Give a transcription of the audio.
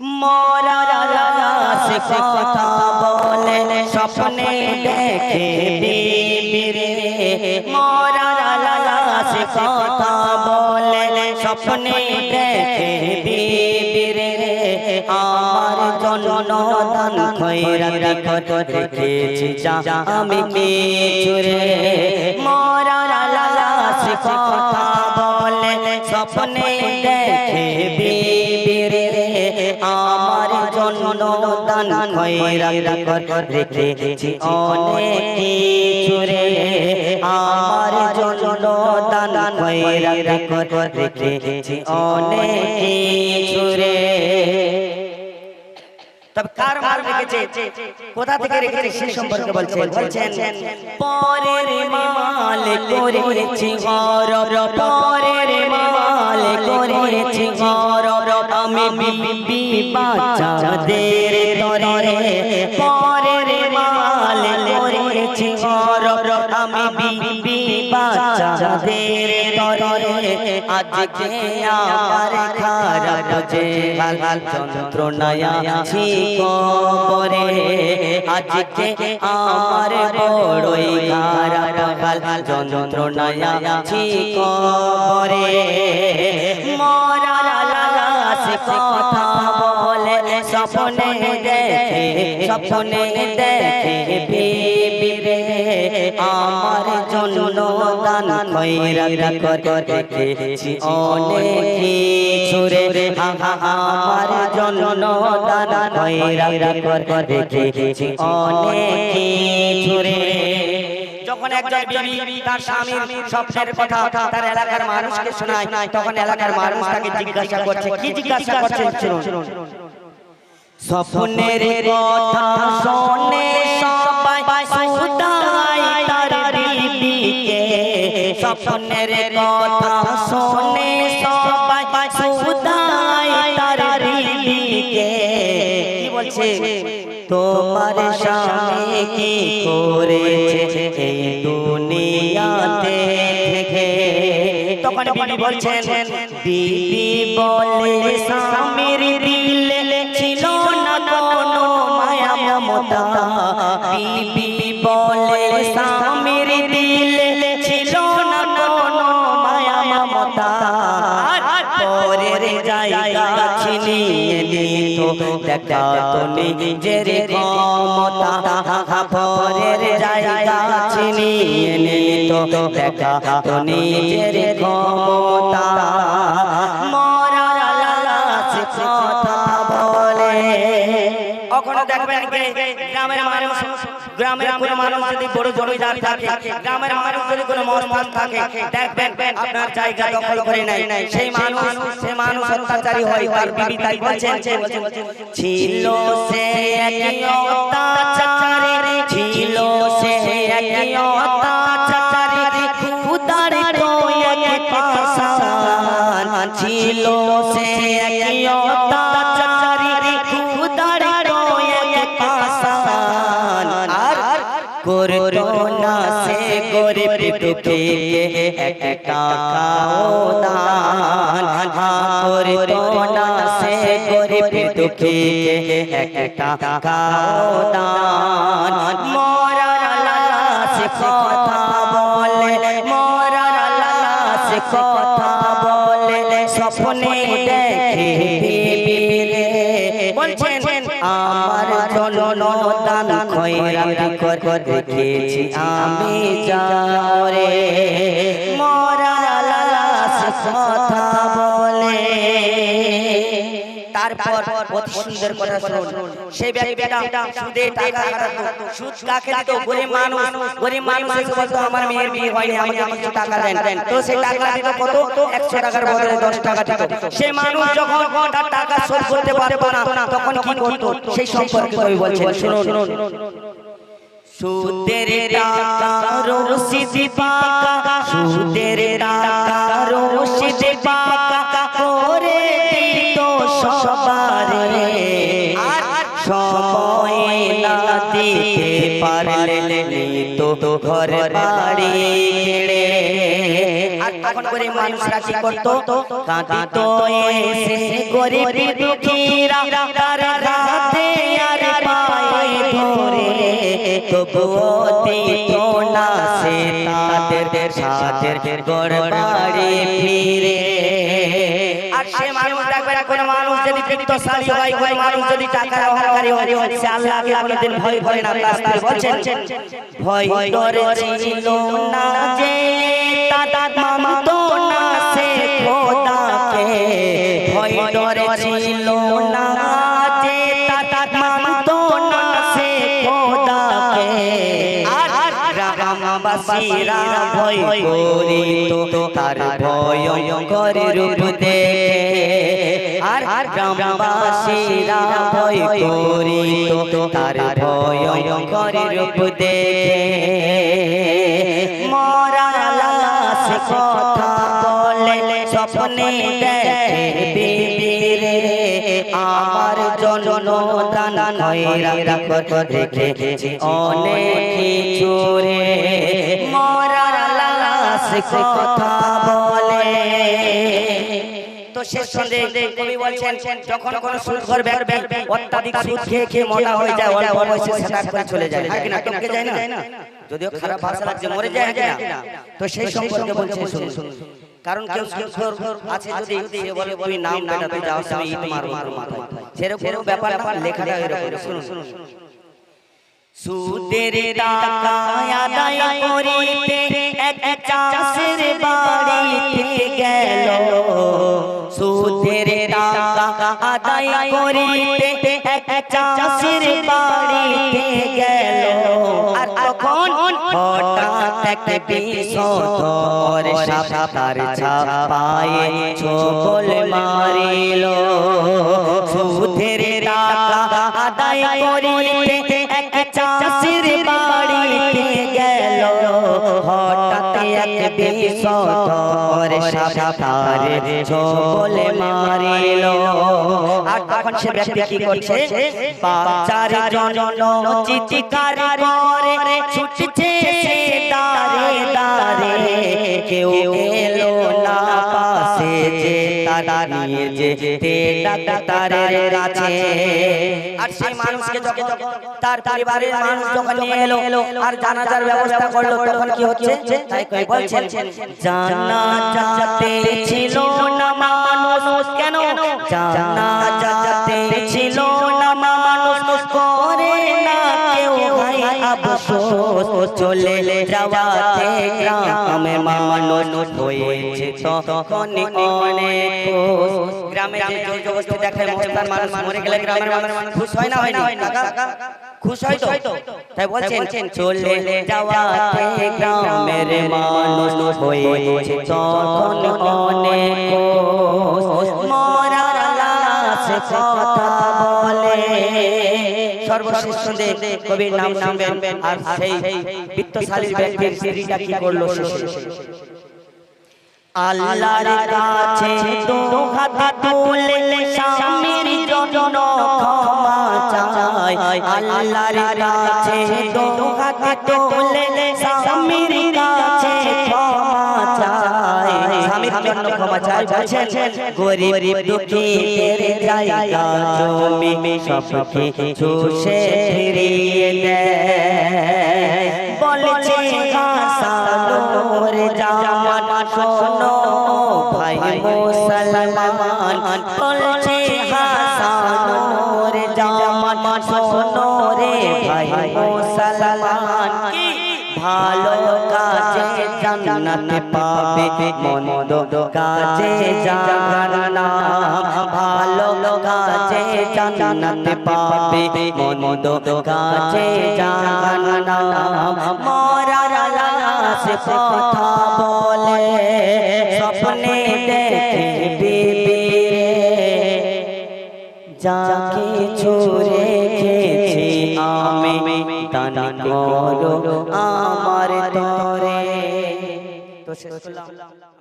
মোরা সে কথা বলে স্বপ্নে দেখে বিবিরে মোরা সে কথা বলে স্বপ্নে দেখে বিবিরে দান খৈরাত কত রেখেছি যা আমি কিছুরে মোরা সে কথা বলে স্বপ্নে দেখে বিবিরে আমার জন্য দান কত রেখেছি অনেক আমার জন্য দান কত রেখেছি অনেক তবে কার মাল রেখেছে? কোথা থেকে রেখেছে সে সম্পর্কে বলছেন? বলছেন। পরের মাল করেছি ঘর পরের মাল করেছি ঘর। আমি বিবি বাচ্চাদের তরে পরের মাল করেছি ঘর। আমি বিবি বাচ্চাদের আজকে আমার খারাপ যে হাল যন্ত্রণায় আছি কবরে আজকে আমার বড়ই খারাপ হাল যন্ত্রণায় আছি কবরে মরা লালাস কথা বলে স্বপ্নে দেখে স্বপ্নে দেখে বিবিরে যখন একজন তার স্বামীর কথা তার এলাকার মানুষকে শোনায়, তখন এলাকার মানুষ তাকে জিজ্ঞাসা করছে, কি জিজ্ঞাসা করছে স্বপ্নের কথা স্বপ্নের কথা শোনে সবাই সুদাই তোমার স্বামী কি করেছে দুনিয়াতে তখন বিবি বলছেন বিবি বলে স্বামীর দিলে ছিল না কোনো মায়া মমতা। বিবি বলে স্বামীর পরের জায়গা ছিনিয়ে নিত। দেখা তো নিজের ক্ষমতা ঘরের জায়গা ছিনিয়ে নিত। দেখা তো নিজের ক্ষমতা। কখনো দেখবেন কে? গ্রামের মানুষ গ্রামের কোন মানুষ যদি বড় জমিদার থাকে, গ্রামের মানুষ যদি কোনো মস্তান থাকে, দেখবেন আপনার জায়গা দখল করে নাই সেই মানুষ সে মানুষ অত্যাচারী হয়, তার বিবি তাই বলছেন ছিল সে অত্যাচারী, ছিল সে অত্যাচারী খুদার এক পাশান, ছিল গরিব দুঃখে এক টাকাও দান করতো না সে গরিব দুঃখে এক টাকাও দান মোরা লালাস কথা বলে মোরা লালাস কথা বলে স্বপ্নে দেখে বলছেন আমার জন্য দান খয়রাতি কর দেখেছি আমি যারে মরা লালাস কথা বলে। তারপর অতি সুন্দর কথা শুনুন। সেই ব্যক্তিটা সুদে টাকা খাটাতো সুদ কাকে দিত? গরিব মানুষ। গরিব মানুষ বলতো আমার মেয়ের বিয়ে হয়নি আমাকে কিছু টাকা দেন। তো সেই টাকা দিত কত? একশো টাকার বদলে দশ টাকা দিত। সে মানুষ যখন তার টাকা শোধ করতে পারতো না তখন কি করতো? সেই সম্পর্কে কবি বলছেন শুনুন সুদের টাকা রসিদ পাকা। সুদের টাকা রসিদ পাকা। দিতে পারলে তো ঘর বাড়ি কেড়ে আর তখন গরিব মানুষরা কি করতো? কাঁদিত, এসে গরিব দুঃখীরা তার হাতে আর পায়ে ধরে। তবুও দিত না সে তাদের গড়বাড়ি ফিরে। আর সে মানুষ দেখবে না কোনো মানুষ যদি বিত্তশালী হয় কোনো মানুষ যদি টাকার অহংকারী হয় সে আল্লাহকে কোনোদিন ভয় করে না রাস্তায় বলছেন ভয় ডরে ছিল না যে তাতা মানতো না সে খোদাকে। ভয় ডরে ছিল না যে তাতা মানতো না সে খোদাকে। আর গ্রামবাসীরা ভয় করিত তার ভয়ঙ্কর রূপ। দেখে আর গ্রামবাসীরা ভয় করিত তার ভয়ঙ্কর রূপ দেখে মরা লাশ কথা বলে স্বপ্নে দেখে আমার জন্য দান খয়রা রেখেছি অনেক কিছু রে। মরা লাশ কথা বলে শেষ সন্ধে কবি বলছেন যখন কোন সুদখোর ব্যক্তি অত্যাধিক সুদ খেয়ে খেয়ে মোটা হয়ে যায় অল্প বয়সে সেটা করে চলে যায়। হ্যাঁ কিনা টপকে যায় না? যদিও খারাপ ভাষা লাগছে মরে যায় না? তো সেই সম্পর্কে বলছে শুনুন কারণ কেউ সুদখোর আছে যদি সে বলে তুমি নাম মেটাতে যাও আমি ইট মারবো মাথায়। সেরকম ব্যাপার না লেখাটা এরকম। শুনুন। সুদের টাকা আদায় করিতে এক চাষের বাড়িতে আদায় করিতে এক চাষির বাড়িতে গেল। আর তখন হঠাৎ এক বিষধর সাপ তার ছাপায়ে ছোবল মারিল। সাপ তার মারিল। আর তখন সে ব্যক্তি কি করছে? বাচ্চার জন্য চিৎকার করে ছুটছে সে দাঁড়ে দাঁড়ে কেউ এলো না পাশে যে তারা নিয়ে যেতে ডাক্তারের কাছে। আর সেই মানুষকে যখন তার পরিবারের মানুষ যখন নিয়ে এলো আর জানাজার ব্যবস্থা করল তখন কি হচ্ছে? তাই কই বলছেন জানা যাতে ছিল না মানুষ কেন? জানা যাতে ছিল না মানুষ আফসোস চলে যাওয়াতে গ্রামে মানুষ হয়েছে তখন অনেক। গ্রামে যে জোর জবরদস্তি দেখায় মস্তান মানুষ মরে গেলে গ্রামের মানুষ খুশ হয় না হয় না? হয় তো? মানুষ হয়েছে সর্বশেষ সন্ধে কবির নাম শুনবেন। আর সেই বিত্তশালী ব্যক্তির স্ত্রীটা কি করল? আল্লাহর কাছে দু হাত তুলে স্বামীর জন্য ক্ষমা চাই। আল্লাহর কাছে দু হাত তুলে স্বামীর স্বামীর জন্য ক্ষমা চাই বলছেন গরিব দুঃখী জায়গা জমি সব কিছু ফিরিয়ে দেয়। বলছে হাসানোর জামান শোনো ভাই মুসলমান। বলছে হাসানোর জামান শোনো রে ভাই মুসলমান। ভালো কাজে জান্নাত পাবে। মন্দ কাজে জাহান্নাম। ভালো কাজে জান্নাত পাবে। মন্দ কাজে জাহান্নাম। মরার লাশ কথা বলে, স্বপ্নে দেখে বিবি যা কিছু রেখেছি আমি, দান করো আমার তরে শেষ করলাম।